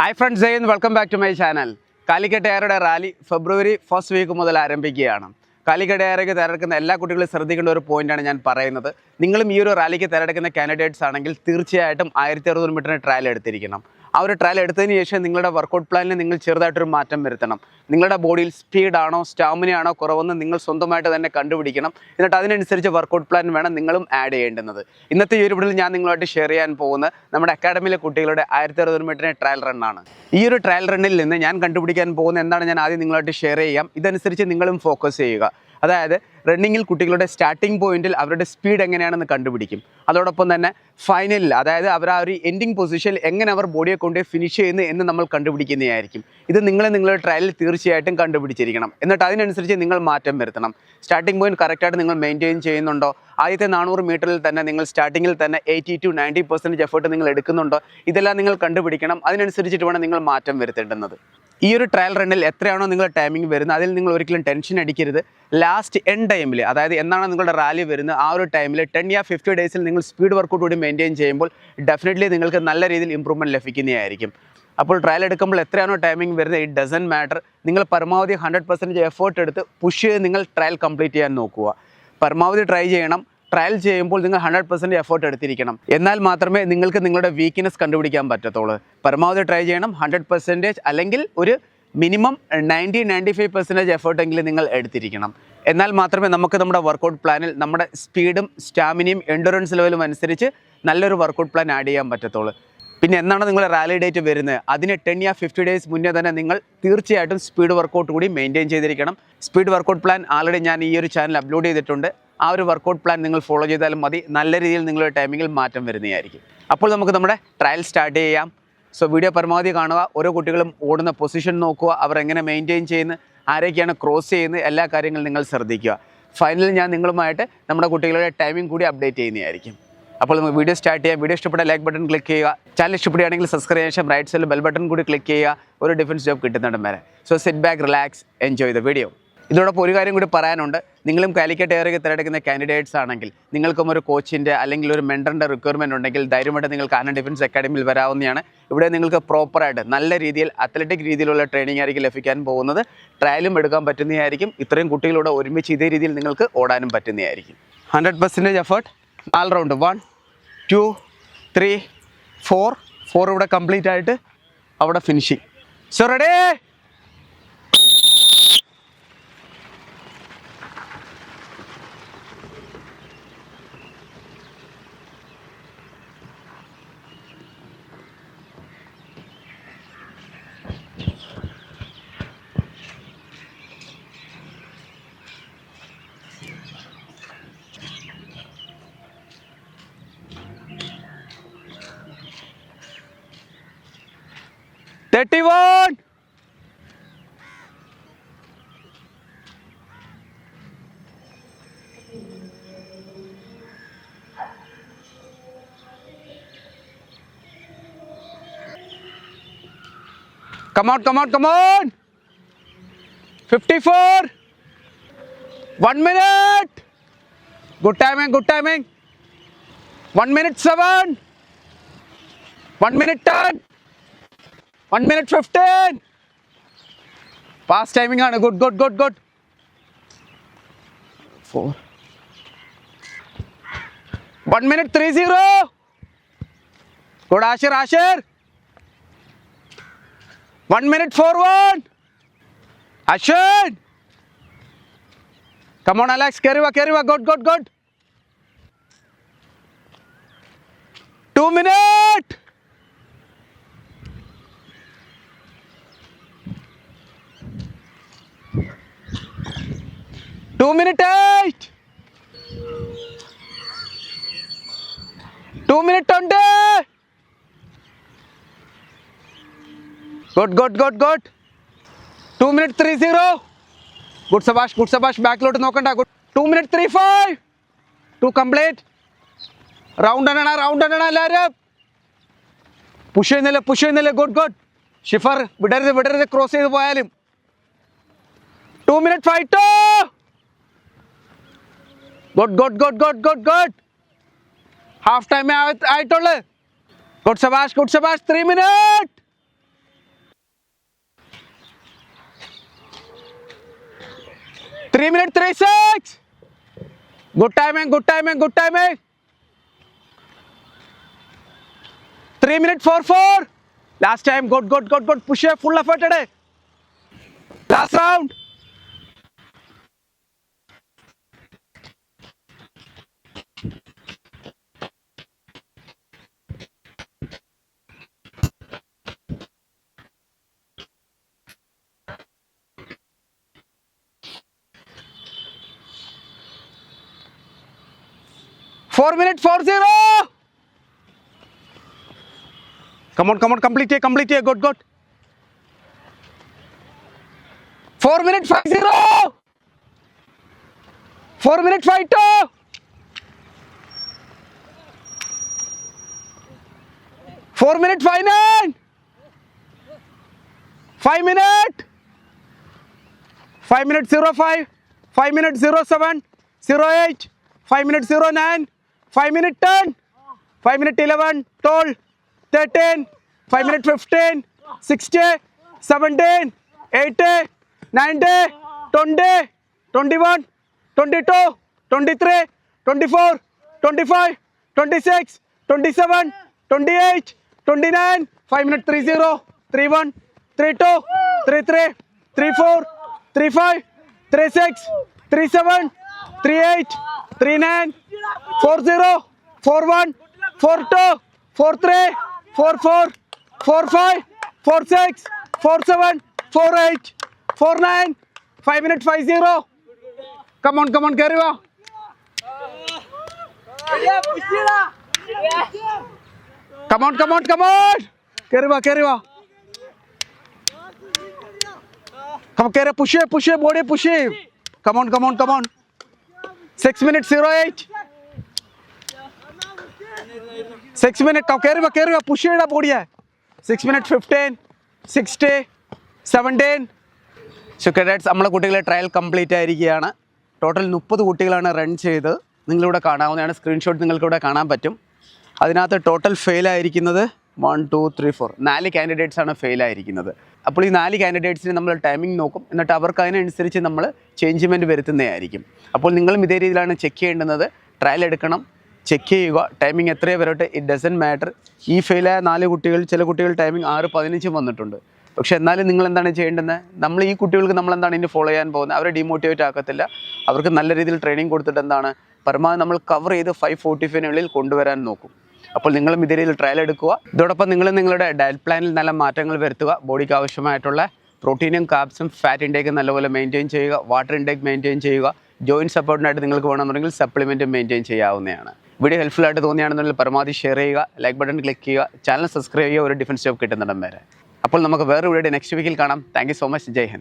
Hi friends Jay welcome back to my channel Calicut എയറുടെ rally February first week മുതൽ ആരംഭിക്കുകയാണ്. കാലിക്കട്ട് എയറൊക്കെ തിരഞ്ഞെടുക്കുന്ന എല്ലാ കുട്ടികളും ശ്രദ്ധിക്കേണ്ട ഒരു പോയിന്റാണ് ഞാൻ പറയുന്നത്. നിങ്ങളും ഈ ഒരു റാലിക്ക് തിരഞ്ഞെടുക്കുന്ന കാൻഡിഡേറ്റ്സ് ആണെങ്കിൽ തീർച്ചയായിട്ടും ആയിരത്തി അറുപത് മീറ്ററിന് ട്രയൽ എടുത്തിരിക്കണം. ആ ഒരു ട്രയൽ എടുത്തതിന് ശേഷം നിങ്ങളുടെ വർക്കൗട്ട് പ്ലാനിൽ നിങ്ങൾ ചെറുതായിട്ടൊരു മാറ്റം വരുത്തണം. നിങ്ങളുടെ ബോഡിയിൽ സ്പീഡാണോ സ്റ്റാമിനയാണോ കുറവെന്ന് നിങ്ങൾ സ്വന്തമായിട്ട് തന്നെ കണ്ടുപിടിക്കണം. എന്നിട്ട് അതിനനുസരിച്ച് വർക്കൗട്ട് പ്ലാൻ വേണം നിങ്ങളും ആഡ് ചെയ്യേണ്ടുന്നത് ഇന്നത്തെ ഈ ഒരു വീഡിയോയിൽ ഞാൻ നിങ്ങളുമായിട്ട് ഷെയർ ചെയ്യാൻ പോകുന്ന നമ്മുടെ അക്കാഡമിയിലെ കുട്ടികളുടെ ആയിരത്തി അറുപത് മീറ്ററിന് ട്രയൽ റണ്ണാണ് ഈ ഒരു ട്രയൽ റണ്ണിൽ നിന്ന് ഞാൻ കണ്ടുപിടിക്കാൻ പോകുന്ന എന്താണ് ഞാൻ ആദ്യം നിങ്ങളുമായിട്ട് ഷെയർ ചെയ്യാം. ഇതനുസരിച്ച് നിങ്ങളും ഫോക്കസ് ചെയ്യുക. അതായത് റണ്ണിങ്ങിൽ കുട്ടികളുടെ സ്റ്റാർട്ടിംഗ് പോയിന്റിൽ അവരുടെ സ്പീഡ് എങ്ങനെയാണെന്ന് കണ്ടുപിടിക്കും. അതോടൊപ്പം തന്നെ ഫൈനലിൽ അതായത് അവർ ആ ഒരു എൻഡിങ് പൊസിഷനിൽ എങ്ങനെ അവർ ബോഡിയെ കൊണ്ട് ഫിനിഷ് ചെയ്യുന്നു എന്ന് നമ്മൾ കണ്ടുപിടിക്കുന്നതായിരിക്കും. ഇത് നിങ്ങളെ നിങ്ങളുടെ ട്രയലിൽ തീർച്ചയായിട്ടും കണ്ടുപിടിച്ചിരിക്കണം. എന്നിട്ട് അതിനനുസരിച്ച് നിങ്ങൾ മാറ്റം വരുത്തണം. സ്റ്റാർട്ടിംഗ് പോയിന്റ് കറക്റ്റായിട്ട് നിങ്ങൾ മെയിന്റെയിൻ ചെയ്യുന്നുണ്ടോ? ആദ്യത്തെ നാനൂറ് മീറ്ററിൽ തന്നെ നിങ്ങൾ സ്റ്റാർട്ടിങ്ങിൽ തന്നെ eighty two ninety percentage effort നിങ്ങൾ എടുക്കുന്നുണ്ടോ? ഇതെല്ലാം നിങ്ങൾ കണ്ടുപിടിക്കണം. അതിനനുസരിച്ചിട്ട് വേണം നിങ്ങൾ മാറ്റം വരുത്തേണ്ടുന്നത്. ഈ ഒരു ട്രയൽ റണ്ണിൽ എത്രയാണോ നിങ്ങളുടെ ടൈമിംഗ് വരുന്നത് അതിൽ നിങ്ങൾ ഒരിക്കലും ടെൻഷൻ അടിക്കരുത്. ലാസ്റ്റ് എൻ ടൈമിൽ അതായത് എന്നാണ് നിങ്ങളുടെ റാലി വരുന്നത് ആ ഒരു ടൈമിൽ ടെൻ യാ ഫിഫ്റ്റി ഡേയ്സിൽ നിങ്ങൾ സ്പീഡ് വർക്കൗട്ട് കൂടി മെയിന്റെയിൻ ചെയ്യുമ്പോൾ ഡെഫിനറ്റ്ലി നിങ്ങൾക്ക് നല്ല രീതിയിൽ ഇമ്പ്രൂവ്മെന്റ് ലഭിക്കുന്നതായിരിക്കും. അപ്പോൾ ട്രയൽ എടുക്കുമ്പോൾ എത്രയാണോ ടൈമിംഗ് വരുന്നത് ഇറ്റ് ഡസൻ മാറ്റർ നിങ്ങൾ പരമാവധി ഹൺഡ്രഡ് പെർസെന്റേജ് എഫേർട്ട് എടുത്ത് പുഷ് ചെയ്ത് നിങ്ങൾ ട്രയൽ കംപ്ലീറ്റ് ചെയ്യാൻ നോക്കുക. പരമാവധി ട്രൈ ചെയ്യണം. ട്രയൽ ചെയ്യുമ്പോൾ നിങ്ങൾ ഹൺഡ്രഡ് പെർസെന്റ് എഫേർട്ട് എടുത്തിരിക്കണം. എന്നാൽ മാത്രമേ നിങ്ങൾക്ക് നിങ്ങളുടെ വീക്ക്നെസ് കണ്ടുപിടിക്കാൻ പറ്റത്തുള്ളൂ. പരമാവധി ട്രൈ ചെയ്യണം ഹൺഡ്രഡ് പെർസെന്റേജ് അല്ലെങ്കിൽ ഒരു minimum ninety ninety five percentage എഫേർട്ടെങ്കിലും നിങ്ങൾ എടുത്തിരിക്കണം. എന്നാൽ മാത്രമേ നമുക്ക് നമ്മുടെ വർക്കൗട്ട് പ്ലാനിൽ നമ്മുടെ സ്പീഡും സ്റ്റാമിനയും എൻഡുറൻസ് ലെവലും അനുസരിച്ച് നല്ലൊരു വർക്കൗട്ട് പ്ലാൻ ആഡ് ചെയ്യാൻ പറ്റത്തുള്ളൂ. പിന്നെ എന്നാണ് നിങ്ങൾ റാലി ഡേറ്റ് വരുന്നത്? അതിന് ടെൻ യാ ഫിഫ്റ്റി ഡേയ്സ് മുന്നേ തന്നെ നിങ്ങൾ തീർച്ചയായിട്ടും സ്പീഡ് വർക്കൗട്ട് കൂടി മെയിന്റെയിൻ ചെയ്തിരിക്കണം. സ്പീഡ് വർക്കൗട്ട് പ്ലാൻ ആൾറെഡി ഞാൻ ഈ ഒരു ചാനൽ അപ്ലോഡ് ചെയ്തിട്ടുണ്ട്. ആ ഒരു വർക്കൗട്ട് പ്ലാൻ നിങ്ങൾ ഫോളോ ചെയ്താലും മതി. നല്ല രീതിയിൽ നിങ്ങളുടെ ടൈമിങ്ങിൽ മാറ്റം വരുന്നതായിരിക്കും. അപ്പോൾ നമുക്ക് നമ്മുടെ ട്രയൽ സ്റ്റാർട്ട് ചെയ്യാം. സോ വീഡിയോ പരമാവധി കാണുക. ഓരോ കുട്ടികളും ഓടുന്ന പൊസിഷൻ നോക്കുക. അവർ എങ്ങനെ മെയിന്റെയിൻ ചെയ്യുന്നു? ആരൊക്കെയാണ് ക്രോസ് ചെയ്യുന്നത്? എല്ലാ കാര്യങ്ങളും നിങ്ങൾ ശ്രദ്ധിക്കുക. ഫൈനലിൽ ഞാൻ നിങ്ങളുമായിട്ട് നമ്മുടെ കുട്ടികളുടെ ടൈമിംഗ് കൂടി അപ്ഡേറ്റ് ചെയ്യുന്നതായിരിക്കും. അപ്പോൾ നമുക്ക് വീഡിയോ സ്റ്റാർട്ട് ചെയ്യാം. വീഡിയോ ഇഷ്ടപ്പെട്ട ലൈക്ക് ബട്ടൺ ക്ലിക്ക് ചെയ്യുക. ചാനൽ ഇഷ്ടപ്പെടുകയാണെങ്കിൽ സബ്സ്ക്രൈബ് ചെയ്യാൻ ശേഷം റൈറ്റ് സൈഡിൽ ബെൽ ബട്ടൺ കൂടി ക്ലിക്ക് ചെയ്യുക. ഒരു ഡിഫൻസ് ജോബ് കിട്ടുന്നുണ്ട് വരെ. So sit back relax enjoy the video ഇതോടൊപ്പം ഒരു കാര്യം കൂടി പറയാനുണ്ട്. നിങ്ങളും കാലിക്കറ്റ് എയറൊക്കെ തിരഞ്ഞെടുക്കുന്ന കാൻഡിഡേറ്റ്സ് ആണെങ്കിൽ നിങ്ങൾക്കും ഒരു കോച്ചിന്റെ അല്ലെങ്കിൽ ഒരു മെന്ററിന്റെ റിക്വയർമെന്റ് ഉണ്ടെങ്കിൽ ധൈര്യമായിട്ട് നിങ്ങൾ കാനൻ ഡിഫൻസ് അക്കാഡമിയിൽ വരാവുന്നതാണ്. ഇവിടെ നിങ്ങൾക്ക് പ്രോപ്പറായിട്ട് നല്ല രീതിയിൽ അത്ലറ്റിക് രീതിയിലുള്ള ട്രെയിനിങ് ആയിരിക്കും ലഭിക്കാൻ പോകുന്നത്. ട്രയലും എടുക്കാൻ പറ്റുന്നതായിരിക്കും. ഇത്രയും കുട്ടികളോട് ഒരുമിച്ച് ഇതേ രീതിയിൽ നിങ്ങൾക്ക് ഓടാനും പറ്റുന്നതായിരിക്കും. ഹൺഡ്രഡ് പെർസെന്റേജ് എഫേർട്ട് നാല് round one two three four four ഇവിടെ കംപ്ലീറ്റ് ആയിട്ട് അവിടെ finishing so ready 31 Come on, come on, come on. 54. One minute. Good timing, good timing. One minute seven. One minute ten. One minute fifteen. Fast timing on. Good, good, good, good. Four. One minute three zero. Good, Asher, Asher. One minute four one. Asher. Come on, Alex. Carry on, carry on. Good, good, good. Two minutes. Two minute eight. Minute ഉണ്ട്. Good good good good two minute three zero good സബാഷ് good സബാഷ് ബാക്കിലോട്ട് നോക്കണ്ട. Good two minute three five two complete round എണ്ണ round എണ്ണ എല്ലാവരും push ചെയ്യുന്നില്ല push ചെയ്യുന്നില്ല. Good good ഷിഫർ വിടരുത് വിടരുത്. ക്രോസ് ചെയ്ത് പോയാലും. Two minute five two good good good good good good half time में आए आई टोले गुड शबाश good शबाश three minute three minute three six good time है गुड टाइम है गुड टाइम है three minute four four last time good good good good push full एफर्टेड है last round 4 minute 40 come on come on complete here complete here good good. 4 minute 50 4 minute 52 4 minute 59 5 minute. 5 minute 05 5 minute 07 08 5 minute 09 5 minute 10, 5 minute 11, 12, 13, 5 minute 15, 16 17, 18 19 20, 21, 22, 23, 24, 25, 26, 27, 28, 29, 5 minute 30, 31, 32, 33, 34, 35, 36, 37, 38, 39, four zero, four one, four two, four three, four four four five, four six, four seven, four eight, four nine, five minute, five zero. Come on come on carry वाह come on come on come on carry वाह carry वाह हम कह रहे push push body push come on come on come on six minute zero eight minutes, minute കയറുക Six minutes, come carry six minute fifteen push it, body. Six minutes, fifteen, sixty, seventeen. So cadets നമ്മളെ കുട്ടികളെ trial complete ആയിരിക്കുകയാണ്. Total മുപ്പത് കുട്ടികളാണ് run ചെയ്ത് നിങ്ങളിവിടെ കാണാവുന്നതാണ്. Screenshot നിങ്ങൾക്കിവിടെ കാണാൻ പറ്റും. അതിനകത്ത് ടോട്ടൽ ഫെയിൽ ആയിരിക്കുന്നത് വൺ ടു ത്രീ ഫോർ നാല് കാൻഡിഡേറ്റ്സ് ആണ് ഫെയിൽ ആയിരിക്കുന്നത്. അപ്പോൾ ഈ നാല് കാൻഡിഡേറ്റ്സിന് നമ്മൾ ടൈമിംഗ് നോക്കും. എന്നിട്ട് അവർക്ക് അതിനനുസരിച്ച് നമ്മൾ ചേഞ്ച്മെന്റ് വരുത്തുന്നതായിരിക്കും. അപ്പോൾ നിങ്ങളും ഇതേ രീതിയിലാണ് ചെക്ക് ചെയ്യേണ്ടുന്നത്. ട്രയൽ എടുക്കണം. ചെക്ക് ചെയ്യുക. ടൈമിംഗ് എത്രയേ വരട്ടെ? ഇറ്റ് ഡസൻ മാറ്റർ ഈ ഫെയിലായ നാല് കുട്ടികൾ ചില കുട്ടികൾ ടൈമിംഗ് ആറ് പതിനഞ്ചും വന്നിട്ടുണ്ട്. പക്ഷെ എന്നാലും നിങ്ങൾ എന്താണ് ചെയ്യേണ്ടത് നമ്മൾ ഈ കുട്ടികൾക്ക് നമ്മൾ എന്താണ് ഇനി ഫോളോ ചെയ്യാൻ പോകുന്നത് അവരെ ഡിമോട്ടിവേറ്റ് ആക്കത്തില്ല. അവർക്ക് നല്ല രീതിയിൽ ട്രെയിനിങ് കൊടുത്തിട്ട് എന്താണ്? പരമാവധി നമ്മൾ കവർ ചെയ്ത് ഫൈവ് ഫോർട്ടി ഫൈവിനുള്ളിൽ കൊണ്ടുവരാൻ നോക്കും. അപ്പോൾ നിങ്ങളും ഇതേ രീതിയിൽ ട്രയൽ എടുക്കുക. ഇതോടൊപ്പം നിങ്ങൾ നിങ്ങളുടെ ഡയറ്റ് പ്ലാനിൽ നല്ല മാറ്റങ്ങൾ വരുത്തുക. ബോഡിക്ക് ആവശ്യമായിട്ടുള്ള പ്രോട്ടീനും കാപ്സും ഫാറ്റ് ഇൻടേക്ക് നല്ലപോലെ മെയിന്റെയിൻ ചെയ്യുക. വാട്ടർ ഇൻടേക്ക് മെയിന്റെയിൻ ചെയ്യുക. ജോയിന്റ് സപ്പോർട്ടിനായിട്ട് നിങ്ങൾക്ക് വേണമെന്നുണ്ടെങ്കിൽ സപ്ലിമെന്റും മെയിന്റെയിൻ ചെയ്യാവുന്നതാണ്. വീഡിയോ ഹെൽപ്ഫുൾ ആയിട്ട് തോന്നിയാണെന്നുണ്ടെങ്കിൽ പരമാവധി ഷെയർ ചെയ്യുക ലൈക്ക് ബട്ടൺ ക്ലിക്ക് ചെയ്യുക ചാനൽ സബ്സ്ക്രൈബ് ചെയ്യുക ഒരു ഡിഫൻസ് ജോബ് കിട്ടുന്നുണ്ടെന്ന് വരെ. അപ്പോൾ നമുക്ക് വേറെ വീഡിയോ നെക്സ്റ്റ് വീക്കിൽ കാണാം. Thank so much Jai Hind.